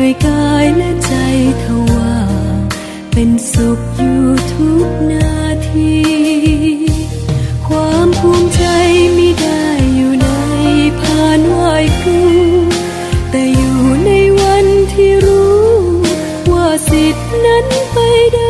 นื่อยกายและใจทว่า เป็นสุขอยู่ทุกนาที ความภูมิใจไม่ได้อยู่ในพานไหวครูแต่อยู่ในวันที่รู้ ว่าสิทธินั้นไปได้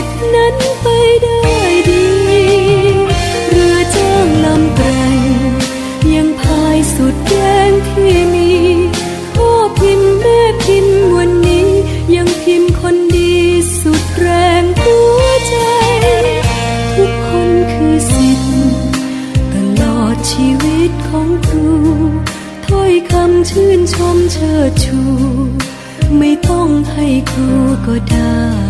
ว่าสิทธินั้นไปได้ดี เรือจ้างลำไกลยังพายสุดแรงที่มีพ่อพิมพ์แม่พิมพ์วันนี้ ยังพิมพ์คนดีสุดแรงหัวใจ ทุกคนคือสิทธิ์ ตลอดชีวิตของครูถ้อยคำชื่นชมเชิดชู ไม่ต้องให้ครูก็ได้